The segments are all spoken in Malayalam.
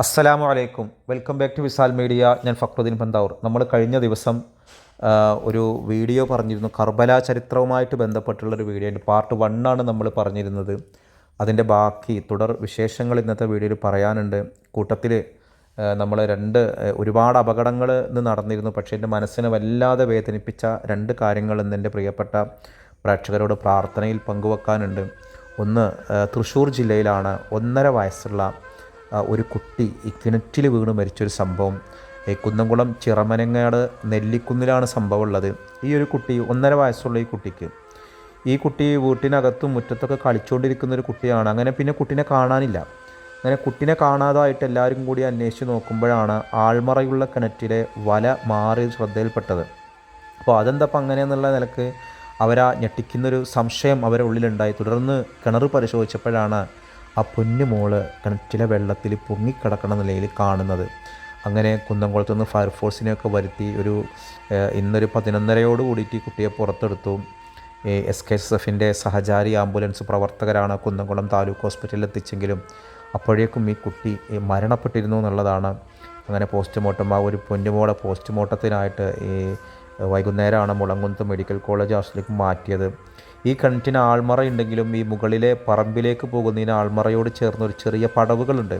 അസ്സലാമു അലൈക്കും. Welcome back to Visal media. ഞാൻ ഫക്രുദ്ദീൻ പന്താവൂർ. നമ്മൾ കഴിഞ്ഞ ദിവസം ഒരു വീഡിയോ പറഞ്ഞിരുന്നു. കർബല ചരിത്രവുമായിട്ട് ബന്ധപ്പെട്ടുള്ളൊരു വീഡിയോ. പാർട്ട് ആണ് നമ്മൾ പറഞ്ഞിരുന്നത്. അതിന്റെ ബാക്കി തുടർ വിശേഷങ്ങൾ ഇന്നത്തെ വീഡിയോയിൽ പറയാനുണ്ട്. കൂട്ടത്തിൽ നമ്മൾ രണ്ട് ഒരുപാട് അപകടങ്ങൾ ഇന്ന് നടന്നിരുന്നു. പക്ഷേ എന്റെ മനസ്സിനെ വല്ലാതെ വേദനിപ്പിച്ച രണ്ട് കാര്യങ്ങൾ ഇന്ന് എന്റെ പ്രിയപ്പെട്ട പ്രേക്ഷകരോട് പ്രാർത്ഥനയിൽ പങ്കുവെക്കാനുണ്ട്. ഒന്ന് തൃശ്ശൂർ ജില്ലയിലാണ് ഒന്നര വയസ്സുള്ള ഒരു കുട്ടി ഈ കിണറ്റിൽ വീണ് മരിച്ചൊരു സംഭവം. കുന്നംകുളം ചിറമനങ്ങാട് നെല്ലിക്കുന്നിലാണ് സംഭവം ഉള്ളത് ഈ ഒരു കുട്ടി ഒന്നര വയസ്സുള്ള ഈ കുട്ടിക്ക്. ഈ കുട്ടി വീട്ടിനകത്തും മുറ്റത്തൊക്കെ കളിച്ചുകൊണ്ടിരിക്കുന്ന ഒരു കുട്ടിയാണ്. അങ്ങനെ പിന്നെ കുട്ടീനെ കാണാനില്ല. അങ്ങനെ കുട്ടീനെ കാണാതായിട്ട് എല്ലാവരും കൂടി അന്വേഷിച്ച് നോക്കുമ്പോഴാണ് ആൾമറയുള്ള കിണറ്റിലെ വല മാറി ശ്രദ്ധയിൽപ്പെട്ടത്. അപ്പോൾ അതെന്തപ്പോൾ അങ്ങനെയെന്നുള്ള നിലയ്ക്ക് അവരാ ഞെട്ടിക്കുന്നൊരു സംശയം അവരുടെ ഉള്ളിലുണ്ടായി. തുടർന്ന് കിണർ പരിശോധിച്ചപ്പോഴാണ് ആ പൊന്നു മോൾ കിണറ്റിലെ വെള്ളത്തിൽ പൊങ്ങിക്കിടക്കണ നിലയിൽ കാണുന്നത്. അങ്ങനെ കുന്നംകുളത്ത് നിന്ന് ഫയർഫോഴ്സിനെയൊക്കെ വരുത്തി ഒരു ഇന്നൊരു പതിനൊന്നരയോട് കൂടിയിട്ട് കുട്ടിയെ പുറത്തെടുത്തു. എസ് കെ എസ് എഫിന്റെ സഹചാരി ആംബുലൻസ് പ്രവർത്തകരാണ് കുന്നംകുളം താലൂക്ക് ഹോസ്പിറ്റലിൽ എത്തിച്ചെങ്കിലും അപ്പോഴേക്കും ഈ കുട്ടി മരണപ്പെട്ടിരുന്നു എന്നുള്ളതാണ്. അങ്ങനെ പോസ്റ്റ്മോർട്ടം ആ ഒരു പൊന്നുമോളെ പോസ്റ്റ്മോർട്ടത്തിനായിട്ട് ഈ വൈകുന്നേരമാണ് മുളങ്കുന്നത്ത് മെഡിക്കൽ കോളേജ് ഹോസ്പിറ്റലിലേക്ക് മാറ്റിയത്. ഈ കിണറ്റിന് ആൾമറ ഉണ്ടെങ്കിലും ഈ മുകളിലെ പറമ്പിലേക്ക് പോകുന്നതിന് ആൾമറയോട് ചേർന്ന് ഒരു ചെറിയ പടവുകളുണ്ട്.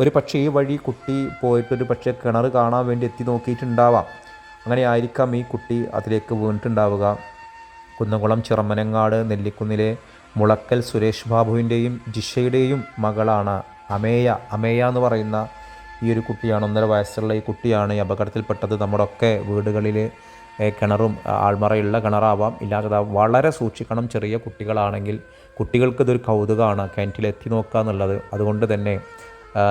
ഒരു പക്ഷേ ഈ വഴി കുട്ടി പോയിട്ടൊരു പക്ഷേ കിണർ കാണാൻ വേണ്ടി എത്തി നോക്കിയിട്ടുണ്ടാവാം. അങ്ങനെ ആയിരിക്കാം ഈ കുട്ടി അതിലേക്ക് വീണിട്ടുണ്ടാവുക. കുന്നംകുളം ചിറമനങ്ങാട് നെല്ലിക്കുന്നിലെ മുളക്കൽ സുരേഷ് ബാബുവിന്റെയും ജിഷയുടെയും മകളാണ് അമേയ. അമേയ എന്ന് പറയുന്ന ഈ ഒരു കുട്ടിയാണ്. ഒന്നര വയസ്സുള്ള ഈ കുട്ടിയാണ് ഈ അപകടത്തിൽപ്പെട്ടത്. നമ്മുടെ ഒക്കെ വീടുകളിൽ കിണറും ആൾമറയുള്ള കിണറാവാം. ഇല്ലാത്തതാവാം വളരെ സൂക്ഷിക്കണം ചെറിയ കുട്ടികളാണെങ്കിൽ. കുട്ടികൾക്ക് ഇതൊരു കൗതുകമാണ്. കിണറ്റിലെത്തി നോക്കുക എന്നുള്ളത്. അതുകൊണ്ട് തന്നെ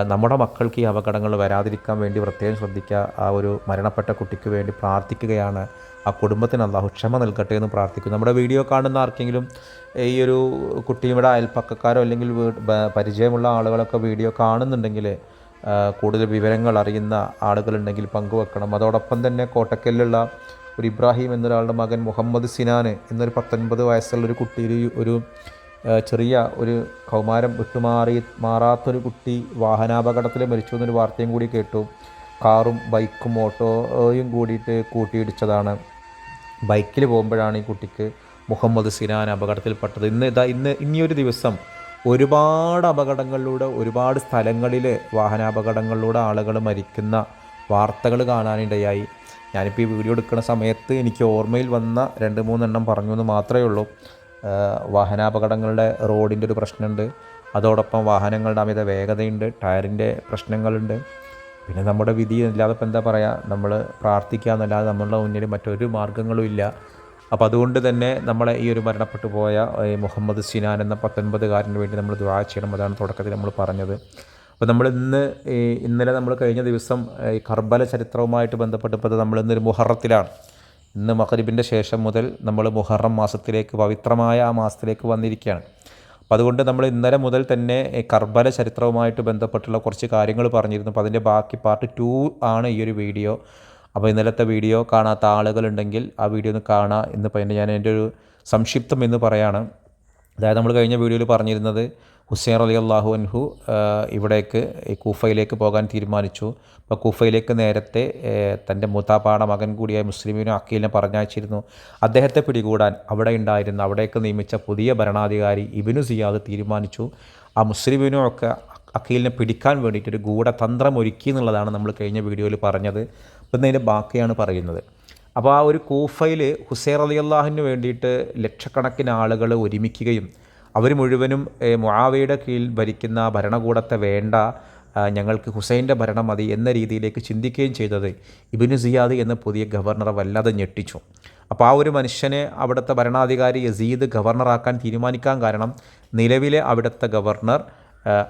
നമ്മുടെ മക്കൾക്ക് ഈ അപകടങ്ങൾ വരാതിരിക്കാൻ വേണ്ടി പ്രത്യേകം ശ്രദ്ധിക്കുക. ആ ഒരു മരണപ്പെട്ട കുട്ടിക്ക് വേണ്ടി പ്രാർത്ഥിക്കുകയാണ്. ആ കുടുംബത്തിന് അള്ളാഹു ക്ഷമ നൽകട്ടെ എന്ന് പ്രാർത്ഥിക്കും നമ്മുടെ വീഡിയോ കാണുന്ന ആർക്കെങ്കിലും ഈ ഒരു കുട്ടിയുടെ അയൽപ്പക്കക്കാരോ അല്ലെങ്കിൽ പരിചയമുള്ള ആളുകളൊക്കെ വീഡിയോ കാണുന്നുണ്ടെങ്കിൽ കൂടുതൽ വിവരങ്ങൾ അറിയുന്ന ആളുകളുണ്ടെങ്കിൽ പങ്കുവെക്കണം. അതോടൊപ്പം തന്നെ കോട്ടക്കലിലുള്ള ഒരു ഇബ്രാഹിം എന്നൊരാളുടെ മകൻ മുഹമ്മദ് സിനാന് എന്നൊരു പത്തൊൻപത് വയസ്സുള്ള ഒരു കുട്ടി ഒരു- ഒരു ചെറിയ ഒരു കൗമാരം വിട്ടുമാറി മാറാത്തൊരു കുട്ടി വാഹനാപകടത്തിൽ മരിച്ചു എന്നൊരു വാർത്തയും കൂടി കേട്ടു. കാറും ബൈക്കും ഓട്ടോയും കൂടിയിട്ട് കൂട്ടിയിടിച്ചതാണ്. ബൈക്കിൽ പോകുമ്പോഴാണ് ഈ കുട്ടിക്ക് മുഹമ്മദ് സിനാൻ അപകടത്തിൽപ്പെട്ടത് ഇന്ന് ഇതാ ഇന്ന് ഇനിയൊരു ദിവസം ഒരുപാട് അപകടങ്ങളിലൂടെ ഒരുപാട് സ്ഥലങ്ങളിൽ വാഹനാപകടങ്ങളിലൂടെ ആളുകൾ മരിക്കുന്ന വാർത്തകൾ കാണാനിടയായി. ഞാനിപ്പോൾ ഈ വീഡിയോ എടുക്കുന്ന സമയത്ത് എനിക്ക് ഓർമ്മയിൽ വന്ന രണ്ട് മൂന്നെണ്ണം പറഞ്ഞു എന്ന് മാത്രമേ ഉള്ളൂ. വാഹനാപകടങ്ങളുടെ റോഡിന്റെ ഒരു പ്രശ്നമുണ്ട്. അതോടൊപ്പം വാഹനങ്ങളുടെ അമിത വേഗതയുണ്ട് ടയറിന്റെ പ്രശ്നങ്ങളുണ്ട്. പിന്നെ നമ്മുടെ വിധി ഇല്ലാതെ ഇപ്പം എന്താ പറയുക നമ്മൾ പ്രാർത്ഥിക്കുക എന്നല്ലാതെ നമ്മളുടെ മുന്നിൽ മറ്റൊരു മാർഗങ്ങളും ഇല്ല. അപ്പോൾ അതുകൊണ്ട് തന്നെ നമ്മളെ ഈ ഒരു മരണപ്പെട്ടു പോയ മുഹമ്മദ് സിനാൻ എന്ന പത്തൊൻപതുകാരന് വേണ്ടി നമ്മൾ ദുആ ചെയ്യണം. അതാണ് തുടക്കത്തിൽ നമ്മൾ പറഞ്ഞത്. അപ്പോൾ നമ്മൾ ഇന്ന് ഇന്നലെ നമ്മൾ കഴിഞ്ഞ ദിവസം ഈ കർബല ചരിത്രവുമായിട്ട് ബന്ധപ്പെട്ടപ്പോൾ നമ്മൾ ഇന്നൊരു മുഹറത്തിലാണ്. ഇന്ന് മഹരിബിന്റെ ശേഷം മുതൽ നമ്മൾ മുഹറം മാസത്തിലേക്ക് പവിത്രമായ ആ മാസത്തിലേക്ക് വന്നിരിക്കുകയാണ്. അപ്പോൾ അതുകൊണ്ട് നമ്മൾ ഇന്നലെ മുതൽ തന്നെ കർബല ചരിത്രവുമായിട്ട് ബന്ധപ്പെട്ടുള്ള കുറച്ച് കാര്യങ്ങൾ പറഞ്ഞിരുന്നു. അപ്പോൾ അതിന്റെ ബാക്കി പാർട്ട് ടു ആണ് ഈ ഒരു വീഡിയോ. അപ്പോൾ ഇന്നലത്തെ വീഡിയോ കാണാത്ത ആളുകളുണ്ടെങ്കിൽ ആ വീഡിയോ ഒന്ന് കാണാം എന്ന് പിന്നെ ഞാൻ എന്റെ ഒരു സംക്ഷിപ്തം എന്ന് പറയാണ്. അതായത് നമ്മൾ കഴിഞ്ഞ വീഡിയോയിൽ പറഞ്ഞിരുന്നത് ഹുസൈൻ അലി അള്ളാഹു അൻഹു ഇവിടേക്ക് ഈ കൂഫയിലേക്ക് പോകാൻ തീരുമാനിച്ചു. അപ്പോൾ കൂഫയിലേക്ക് നേരത്തെ തന്റെ മുത്താപ്പാട മകൻ കൂടിയായ മുസ്ലിമിനും അക്കീലിനെ പറഞ്ഞയച്ചിരുന്നു. അദ്ദേഹത്തെ പിടികൂടാൻ അവിടെ ഉണ്ടായിരുന്ന അവിടേക്ക് നിയമിച്ച പുതിയ ഭരണാധികാരി ഇബിനു സിയാദ് തീരുമാനിച്ചു. ആ മുസ്ലിമിനും ഒക്കെ അക്കീലിനെ പിടിക്കാൻ വേണ്ടിയിട്ട് ഒരു ഗൂഢതന്ത്രം ഒരുക്കി എന്നുള്ളതാണ് നമ്മൾ കഴിഞ്ഞ വീഡിയോയിൽ പറഞ്ഞത്. അപ്പം ഇതിന്റെ ബാക്കിയാണ് പറയുന്നത്. അപ്പോൾ ആ ഒരു കൂഫയിൽ ഹുസൈർ അലി അള്ളാഹിന് വേണ്ടിയിട്ട് ലക്ഷക്കണക്കിന് ആളുകൾ ഒരുമിക്കുകയും അവർ മുഴുവനും മുവയുടെ കീഴിൽ ഭരിക്കുന്ന ഭരണകൂടത്തെ വേണ്ട ഞങ്ങൾക്ക് ഹുസൈന്റെ ഭരണം മതി എന്ന രീതിയിലേക്ക് ചിന്തിക്കുകയും ചെയ്തത് ഇബിനു സിയാദ് എന്ന പുതിയ ഗവർണറെ വല്ലാതെ ഞെട്ടിച്ചു. അപ്പോൾ ആ ഒരു മനുഷ്യനെ അവിടുത്തെ ഭരണാധികാരി യസീദ് ഗവർണറാക്കാൻ തീരുമാനിക്കാൻ കാരണം നിലവിലെ അവിടുത്തെ ഗവർണർ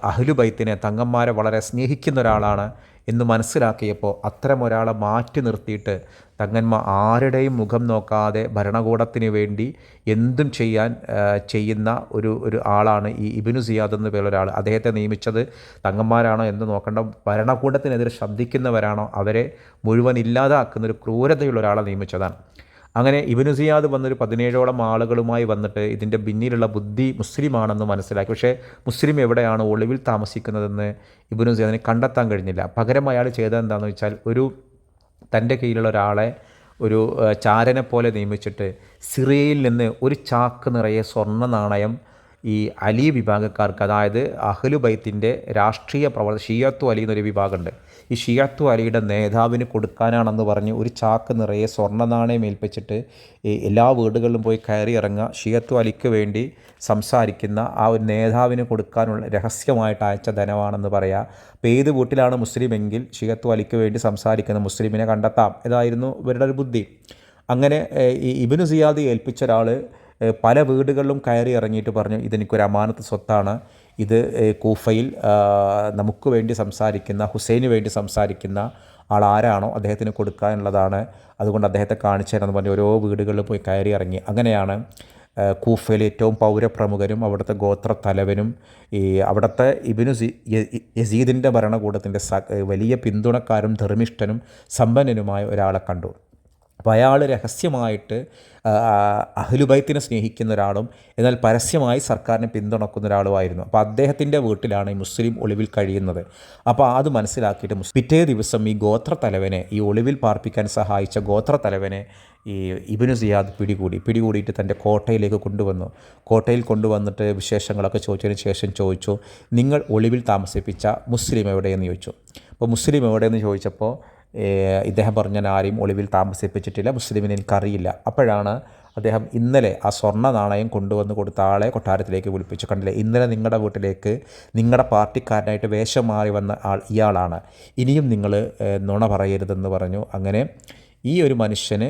അഹ്ലുബൈത്തിനെ തങ്ങന്മാരെ വളരെ സ്നേഹിക്കുന്ന ഒരാളാണ് എന്ന് മനസ്സിലാക്കിയപ്പോൾ അത്തരം ഒരാളെ മാറ്റി നിർത്തിയിട്ട് തങ്ങന്മാർ ആരുടെയും മുഖം നോക്കാതെ ഭരണകൂടത്തിന് വേണ്ടി എന്തും ചെയ്യാൻ ചെയ്യുന്ന ഒരു ഒരു ആളാണ് ഈ ഇബിനു സിയാദ് എന്ന് പേരുള്ള ഒരാൾ അദ്ദേഹത്തെ നിയമിച്ചത് തങ്ങന്മാരാണോ എന്ന് നോക്കേണ്ട ഭരണകൂടത്തിനെതിരെ ശബ്ദിക്കുന്നവരാണോ അവരെ മുഴുവൻ ഇല്ലാതാക്കുന്ന ഒരു ക്രൂരതയുള്ള ഒരാളെ നിയമിച്ചതാണ്. അങ്ങനെ ഇബനു സിയാദ് വന്നൊരു പതിനേഴോളം ആളുകളുമായി വന്നിട്ട് ഇതിന്റെ പിന്നിലുള്ള ബുദ്ധി മുസ്ലിമാണെന്ന് മനസ്സിലാക്കി. പക്ഷേ മുസ്ലിം എവിടെയാണ് ഒളിവിൽ താമസിക്കുന്നതെന്ന് ഇബനു സിയാദിനെ കണ്ടെത്താൻ കഴിഞ്ഞില്ല. പകരം അയാൾ ചെയ്തത് എന്താണെന്ന് വെച്ചാൽ ഒരു തന്റെ കീഴിലുള്ള ഒരാളെ ഒരു ചാരനെ പോലെ നിയമിച്ചിട്ട് സിറിയയിൽ നിന്ന് ഒരു ചാക്ക് നിറയെ സ്വർണ നാണയം ഈ അലി വിഭാഗക്കാർക്ക് അതായത് അഹ്ലു ബൈത്തിന്റെ രാഷ്ട്രീയ പ്രവർത്തന ഷിയത്തു അലി എന്നൊരു വിഭാഗമുണ്ട്. ഈ ഷിയാത്തു അലിയുടെ നേതാവിന് കൊടുക്കാനാണെന്ന് പറഞ്ഞ് ഒരു ചാക്ക് നിറയെ സ്വർണ നാണയം ഏൽപ്പിച്ചിട്ട് എല്ലാ വീടുകളിലും പോയി കയറി ഇറങ്ങുക. ഷിയത്തു അലിക്ക് വേണ്ടി സംസാരിക്കുന്ന ആ ഒരു നേതാവിന് കൊടുക്കാനുള്ള രഹസ്യമായിട്ട് അയച്ച ധനമാണെന്ന് പറയാം. അപ്പോൾ ഏത് വീട്ടിലാണ് മുസ്ലിം എങ്കിൽ ഷിയത്തു അലിക്ക് വേണ്ടി സംസാരിക്കുന്ന മുസ്ലിമിനെ കണ്ടെത്താം. ഇതായിരുന്നു ഇവരുടെ ഒരു ബുദ്ധി. അങ്ങനെ ഇബിനു സിയാദ് ഏൽപ്പിച്ച ഒരാൾ പല വീടുകളിലും കയറി ഇറങ്ങിയിട്ട് പറഞ്ഞു ഇതെനിക്കൊരു അമാനത്ത് സ്വത്താണ്. ഇത് കൂഫയിൽ നമുക്ക് വേണ്ടി സംസാരിക്കുന്ന ഹുസൈന് വേണ്ടി സംസാരിക്കുന്ന ആൾ ആരാണോ അദ്ദേഹത്തിന് കൊടുക്കാനുള്ളതാണ് അതുകൊണ്ട് അദ്ദേഹത്തെ കാണിച്ചു തരാമെന്ന് പറഞ്ഞ് ഓരോ വീടുകളിൽ പോയി കയറി ഇറങ്ങി. അങ്ങനെയാണ് കൂഫയിൽ ഏറ്റവും പൗരപ്രമുഖരും അവിടുത്തെ ഗോത്ര തലവനും ഈ അവിടുത്തെ ഇബിനു യസീദിന്റെ ഭരണകൂടത്തിന്റെ വലിയ പിന്തുണക്കാരും ധർമ്മിഷ്ഠനും സമ്പന്നനുമായ ഒരാളെ കണ്ടു. അപ്പോൾ അയാൾ രഹസ്യമായിട്ട് അഹ്ലുബൈത്തിനെ സ്നേഹിക്കുന്ന ഒരാളും എന്നാൽ പരസ്യമായി സർക്കാരിനെ പിന്തുണക്കുന്ന ഒരാളുമായിരുന്നു അപ്പോൾ അദ്ദേഹത്തിന്റെ വീട്ടിലാണ് ഈ മുസ്ലിം ഒളിവിൽ കഴിയുന്നത്. അപ്പോൾ അത് മനസ്സിലാക്കിയിട്ട് പിറ്റേ ദിവസം ഈ ഗോത്ര തലവനെ ഈ ഒളിവിൽ പാർപ്പിക്കാൻ സഹായിച്ച ഗോത്ര തലവനെ ഈ ഇബിനു സിയാദ് പിടികൂടി. പിടികൂടിയിട്ട് തന്റെ കോട്ടയിലേക്ക് കൊണ്ടുവന്നു. കോട്ടയിൽ കൊണ്ടുവന്നിട്ട് വിശേഷങ്ങളൊക്കെ ചോദിച്ചതിന് ശേഷം ചോദിച്ചു നിങ്ങൾ ഒളിവിൽ താമസിപ്പിച്ച മുസ്ലിം എവിടെയെന്ന് ചോദിച്ചു? അപ്പോൾ മുസ്ലിം എവിടെയെന്ന് ചോദിച്ചപ്പോൾ ഇദ്ദേഹം പറഞ്ഞ ആരെയും ഒളിവിൽ താമസിപ്പിച്ചിട്ടില്ല മുസ്ലിമിന് എനിക്കറിയില്ല. അപ്പോഴാണ് അദ്ദേഹം ഇന്നലെ ആ സ്വർണ നാണയം കൊണ്ടുവന്ന് കൊടുത്ത ആളെ കൊട്ടാരത്തിലേക്ക് വിളിപ്പിച്ചു. കണ്ടില്ലേ? ഇന്നലെ നിങ്ങളുടെ വീട്ടിലേക്ക് നിങ്ങളുടെ പാർട്ടിക്കാരനായിട്ട് വേഷം മാറി വന്ന ആൾ ഇയാളാണ്. ഇനിയും നിങ്ങൾ നുണ പറയരുതെന്ന് പറഞ്ഞു. അങ്ങനെ ഈ ഒരു മനുഷ്യന്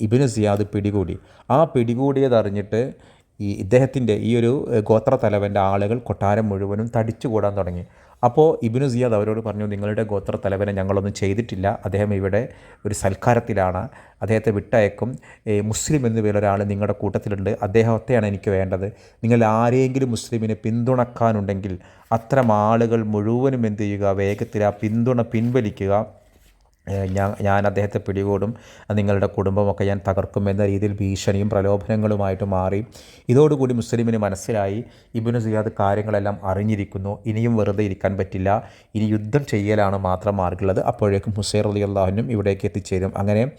ഇബിന് സിയാദ് പിടികൂടി. ആ പിടികൂടിയതറിഞ്ഞിട്ട് ഈ ഇദ്ദേഹത്തിന്റെ ഈ ഒരു ഏഹ്, ഗോത്ര തലവന്റെ ആളുകൾ കൊട്ടാരം മുഴുവനും തടിച്ചു കൂടാൻ തുടങ്ങി. അപ്പോൾ ഇബിനു സിയാദ് അവരോട് പറഞ്ഞു നിങ്ങളുടെ ഗോത്ര തലവനെ ഞങ്ങളൊന്നും ചെയ്തിട്ടില്ല. അദ്ദേഹം ഇവിടെ ഒരു സൽക്കാരത്തിലാണ്. അദ്ദേഹത്തെ വിട്ടയക്കും. മുസ്ലിം എന്ന പേരൊരാൾ നിങ്ങളുടെ കൂട്ടത്തിലുണ്ട്. അദ്ദേഹത്തെയാണ് എനിക്ക് വേണ്ടത്. നിങ്ങൾ ആരെങ്കിലും മുസ്ലിമിനെ പിന്തുണക്കാനുണ്ടെങ്കിൽ അത്തരം ആളുകൾ മുഴുവനും എന്ത് ചെയ്യുക? വേഗത്തിൽ ആ പിന്തുണ പിൻവലിക്കുക. ഞാൻ ഞാൻ അദ്ദേഹത്തെ പിടികൂടും. നിങ്ങളുടെ കുടുംബമൊക്കെ ഞാൻ തകർക്കും എന്ന രീതിയിൽ ഭീഷണിയും പ്രലോഭനങ്ങളുമായിട്ട് മാറി. ഇതോടുകൂടി മുസ്ലിമിന് മനസ്സിലായി ഇബിനു സിയാദ് കാര്യങ്ങളെല്ലാം അറിഞ്ഞിരിക്കുന്നു. ഇനിയും വെറുതെ ഇരിക്കാൻ പറ്റില്ല. ഇനി യുദ്ധം ചെയ്യലാണ് മാത്രം മാർഗുള്ളത്. അപ്പോഴേക്കും ഹുസൈർ അലി അള്ളാഹുനും ഇവിടേക്ക് എത്തിച്ചേരും. അങ്ങനെ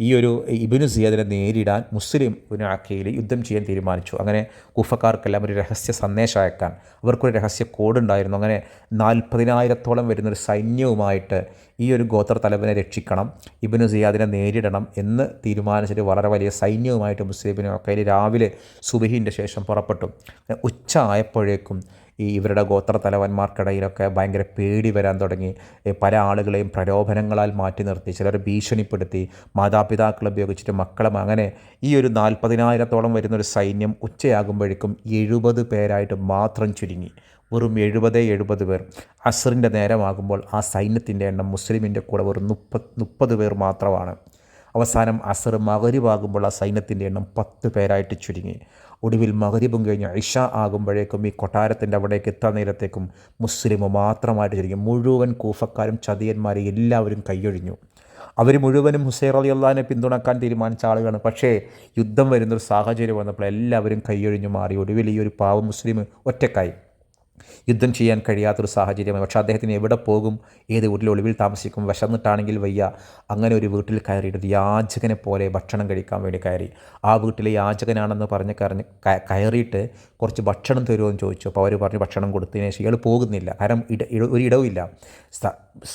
ഈ ഒരു ഇബിനു സിയാദിനെ നേരിടാൻ മുസ്ലിം ഇബിനു അക്കയിൽ യുദ്ധം ചെയ്യാൻ തീരുമാനിച്ചു. അങ്ങനെ കുഫക്കാർക്കെല്ലാം ഒരു രഹസ്യ സന്ദേശം അയക്കാൻ അവർക്കൊരു രഹസ്യ കോഡ് ഉണ്ടായിരുന്നു അങ്ങനെ നാൽപ്പതിനായിരത്തോളം വരുന്നൊരു സൈന്യവുമായിട്ട് ഈ ഒരു ഗോത്ര തലവനെ രക്ഷിക്കണം ഇബിനു സിയാദിനെ നേരിടണം എന്ന് തീരുമാനിച്ചിട്ട് വളരെ വലിയ സൈന്യവുമായിട്ട് മുസ്ലിം അക്കയിൽ രാവിലെ സുബഹിന്റെ ശേഷം പുറപ്പെട്ടു. ഉച്ച ആയപ്പോഴേക്കും ഈ ഇവരുടെ ഗോത്ര തലവന്മാർക്കിടയിലൊക്കെ ഭയങ്കര പേടി വരാൻ തുടങ്ങി. പല ആളുകളെയും പ്രലോഭനങ്ങളാൽ മാറ്റി നിർത്തി ചിലർ ഭീഷണിപ്പെടുത്തി മാതാപിതാക്കളെ ഉപയോഗിച്ചിട്ട് മക്കളും അങ്ങനെ ഈ ഒരു നാൽപ്പതിനായിരത്തോളം വരുന്നൊരു സൈന്യം ഉച്ചയാകുമ്പോഴേക്കും എഴുപത് പേരായിട്ട് മാത്രം ചുരുങ്ങി. വെറും എഴുപതേ എഴുപത് പേർ. അസറിന്റെ നേരമാകുമ്പോൾ ആ സൈന്യത്തിന്റെ എണ്ണം മുസ്ലിമിന്റെ കൂടെ വെറും മുപ്പത് മുപ്പത് പേർ മാത്രമാണ്. അവസാനം അസർ മകരുവാകുമ്പോൾ ആ സൈന്യത്തിന്റെ എണ്ണം പത്ത് പേരായിട്ട് ചുരുങ്ങി. ഒടുവിൽ മകരിബും കഴിഞ്ഞ് ഇഷ ആകുമ്പോഴേക്കും ഈ കൊട്ടാരത്തിന്റെ അവിടേക്ക് എത്താൻ നേരത്തേക്കും മുസ്ലിം മാത്രമായിട്ട് ചുരുങ്ങി മുഴുവൻ കൂഫക്കാരും ചതിയന്മാരെ എല്ലാവരും കൈയൊഴിഞ്ഞു. അവർ മുഴുവനും ഹുസൈർ അലി അള്ളഹാനെ പിന്തുണക്കാൻ തീരുമാനിച്ച ആളുകളാണ്. പക്ഷേ യുദ്ധം വരുന്നൊരു സാഹചര്യം വന്നപ്പോൾ എല്ലാവരും കൈയൊഴിഞ്ഞു മാറി. ഒടുവിൽ ഈ ഒരു പാവ മുസ്ലിം ഒറ്റക്കായി യുദ്ധം ചെയ്യാൻ കഴിയാത്തൊരു സാഹചര്യമാണ് പക്ഷേ അദ്ദേഹത്തിന് എവിടെ പോകും? ഏത് വീട്ടിൽ ഒളിവിൽ താമസിക്കും? വിശന്നിട്ടാണെങ്കിൽ വയ്യ. അങ്ങനെ ഒരു വീട്ടിൽ കയറിയിട്ട് യാചകനെ പോലെ ഭക്ഷണം കഴിക്കാൻ വേണ്ടി കയറി. ആ വീട്ടിലെ യാചകനാണെന്ന് പറഞ്ഞ് കറിഞ്ഞ് കയറിയിട്ട് കുറച്ച് ഭക്ഷണം തരുമോ എന്ന് ചോദിച്ചു. അപ്പോൾ അവർ പറഞ്ഞ് ഭക്ഷണം കൊടുത്തതിന് ശേഷം ഇയാൾ പോകുന്നില്ല. കാരണം ഇട ഒരു ഇടവുമില്ല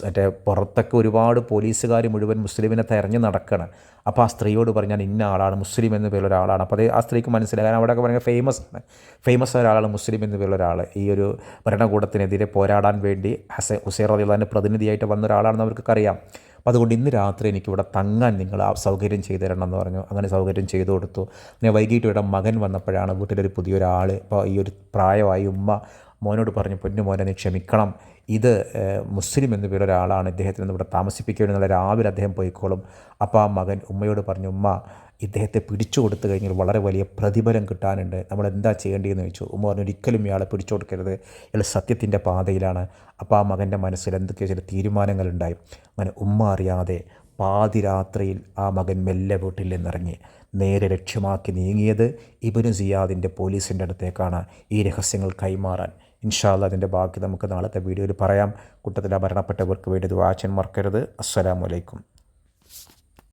മറ്റേ പുറത്തൊക്കെ ഒരുപാട് പോലീസുകാർ മുഴുവൻ മുസ്ലിമിനെ തെരഞ്ഞു നടക്കുകയാണ് അപ്പോൾ ആ സ്ത്രീയോട് പറഞ്ഞാൽ ഇന്ന ആളാണ് മുസ്ലിം എന്ന് പേരുള്ള ഒരാളാണ്. അപ്പോൾ അത് ആ സ്ത്രീക്ക് മനസ്സിലായി. കാരണം അവിടെയൊക്കെ പറയുന്നത് ഫേമസ് ആണ്. ഫേമസ് ഒരാളാണ് മുസ്ലിം എന്ന് പേരുള്ള ഒരാൾ ഈ ഒരു ഭരണകൂടത്തിനെതിരെ പോരാടാൻ വേണ്ടി ഹസ ഹുസൈർ അലിള്ളാന്റെ പ്രതിനിധിയായിട്ട് വന്ന ഒരാളാണെന്ന് അവർക്കൊക്കെ അറിയാം അപ്പോൾ അതുകൊണ്ട് ഇന്ന് രാത്രി എനിക്കിവിടെ തങ്ങാൻ നിങ്ങൾ ആ സൗകര്യം ചെയ്തു തരണം എന്ന് പറഞ്ഞു. അങ്ങനെ സൗകര്യം ചെയ്തു കൊടുത്തു. പിന്നെ വൈകിട്ട് ഇവിടെ മകൻ വന്നപ്പോഴാണ് വീട്ടിലൊരു പുതിയൊരാൾ ഇപ്പോൾ ഈ ഒരു പ്രായമായി ഉമ്മ മോനോട് പറഞ്ഞു പൊന്നു മോനെ നീ ക്ഷമിക്കണം. ഇത് മുസ്ലിം എന്ന് ഒരാളാണ് ഇദ്ദേഹത്തിന് ഇവിടെ താമസിപ്പിക്കുകയാണ് എന്നുള്ള രാവിലെ അദ്ദേഹം പോയിക്കോളും. അപ്പോൾ ആ മകൻ ഉമ്മയോട് പറഞ്ഞു ഉമ്മ ഇദ്ദേഹത്തെ പിടിച്ചു കൊടുത്തു കഴിഞ്ഞാൽ വളരെ വലിയ പ്രതിഫലം കിട്ടാനുണ്ട്. നമ്മൾ എന്താ ചെയ്യേണ്ടതെന്ന് ചോദിച്ചു. ഉമ്മ പറഞ്ഞു ഒരിക്കലും ഇയാളെ പിടിച്ചു കൊടുക്കരുത്. ഇയാൾ സത്യത്തിന്റെ പാതയിലാണ്. അപ്പോൾ ആ മകന്റെ മനസ്സിൽ എന്തൊക്കെയോ ചില തീരുമാനങ്ങളുണ്ടായി. അങ്ങനെ ഉമ്മ അറിയാതെ പാതിരാത്രിയിൽ ആ മകൻ മെല്ലെ വീട്ടിൽ നിന്നിറങ്ങി. നേരെ ലക്ഷ്യമാക്കി നീങ്ങിയത് ഇബനു സിയാദിന്റെ പോലീസിന്റെ അടുത്തേക്കാണ് ഈ രഹസ്യങ്ങൾ കൈമാറാൻ. ഇൻഷാല്ല അതിന്റെ ബാക്കി നമുക്ക് നാളത്തെ വീഡിയോയിൽ പറയാം. കൂട്ടത്തിൽ ആ മരണപ്പെട്ടവർക്ക് വേണ്ടി വാച്ചൻ മറക്കരുത്. അസ്സലാമലൈക്കും